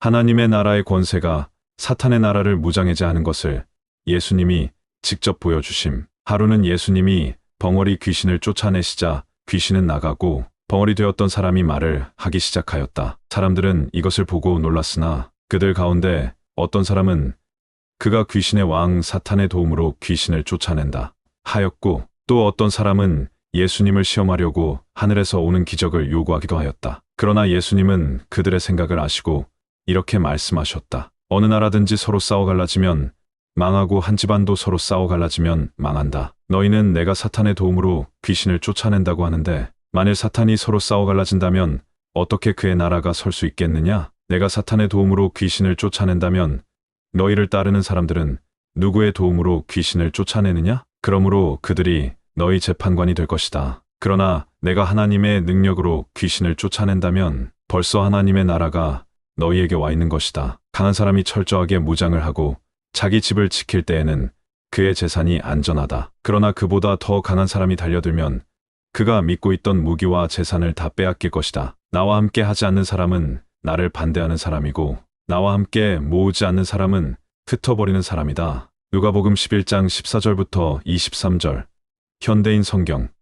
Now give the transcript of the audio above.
하나님의 나라의 권세가 사탄의 나라를 무장해제하는 것을 예수님이 직접 보여주심. 하루는 예수님이 벙어리 귀신을 쫓아내시자 귀신은 나가고 벙어리 되었던 사람이 말을 하기 시작하였다. 사람들은 이것을 보고 놀랐으나 그들 가운데 어떤 사람은 그가 귀신의 왕 사탄의 도움으로 귀신을 쫓아낸다. 하였고 또 어떤 사람은 예수님을 시험하려고 하늘에서 오는 기적을 요구하기도 하였다. 그러나 예수님은 그들의 생각을 아시고 이렇게 말씀하셨다. 어느 나라든지 서로 싸워 갈라지면 망하고 한 집안도 서로 싸워 갈라지면 망한다. 너희는 내가 사탄의 도움으로 귀신을 쫓아낸다고 하는데 만일 사탄이 서로 싸워 갈라진다면 어떻게 그의 나라가 설 수 있겠느냐? 내가 사탄의 도움으로 귀신을 쫓아낸다면 너희를 따르는 사람들은 누구의 도움으로 귀신을 쫓아내느냐? 그러므로 그들이 너희 재판관이 될 것이다. 그러나 내가 하나님의 능력으로 귀신을 쫓아낸다면 벌써 하나님의 나라가 너희에게 와 있는 것이다. 강한 사람이 철저하게 무장을 하고 자기 집을 지킬 때에는 그의 재산이 안전하다. 그러나 그보다 더 강한 사람이 달려들면 그가 믿고 있던 무기와 재산을 다 빼앗길 것이다. 나와 함께 하지 않는 사람은 나를 반대하는 사람이고 나와 함께 모으지 않는 사람은 흩어버리는 사람이다. 누가복음 11장 14절부터 23절 현대인 성경